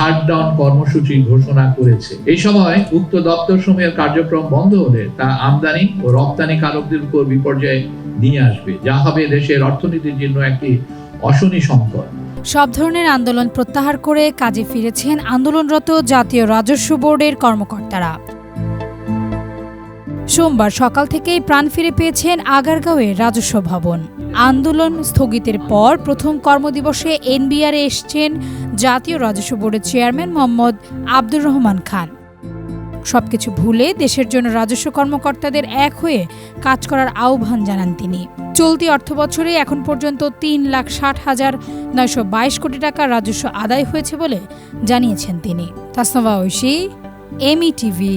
Shutdown কর্মসূচি ঘোষণা করেছে। এই সময় উক্ত দপ্তর সমূহের কার্যক্রম বন্ধ হলে তা আমদানি ও রপ্তানিকারকদের উপর বিপর্যয়ে নিয়ে আসবে। যা হবে দেশের অর্থনীতির জন্য একটি অশনি সংকট। সব ধরনের আন্দোলন প্রত্যাহার করে কাজে ফিরেছেন আন্দোলনরত জাতীয় রাজস্ব বোর্ডের কর্মকর্তারা। সোমবার সকাল থেকেই প্রাণ ফিরে পেয়েছেন আগারগাঁওয়ের রাজস্ব ভবন। আন্দোলন স্থগিতের পর প্রথম কর্মদিবসে এনবিআরে এসছেন জাতীয় রাজস্ব বোর্ডের চেয়ারম্যান মোহাম্মদ আব্দুর রহমান খান। সবকিছু ভুলে দেশের জন্য রাজস্ব কর্মকর্তাদের এক হয়ে কাজ করার আহ্বান জানান তিনি। চলতি অর্থবছরে এখন পর্যন্ত তিন লাখ ষাট হাজার নয়শো বাইশ কোটি টাকা রাজস্ব আদায় হয়েছে বলে জানিয়েছেন তিনি। তাসনভা ঐশী এমই টিভি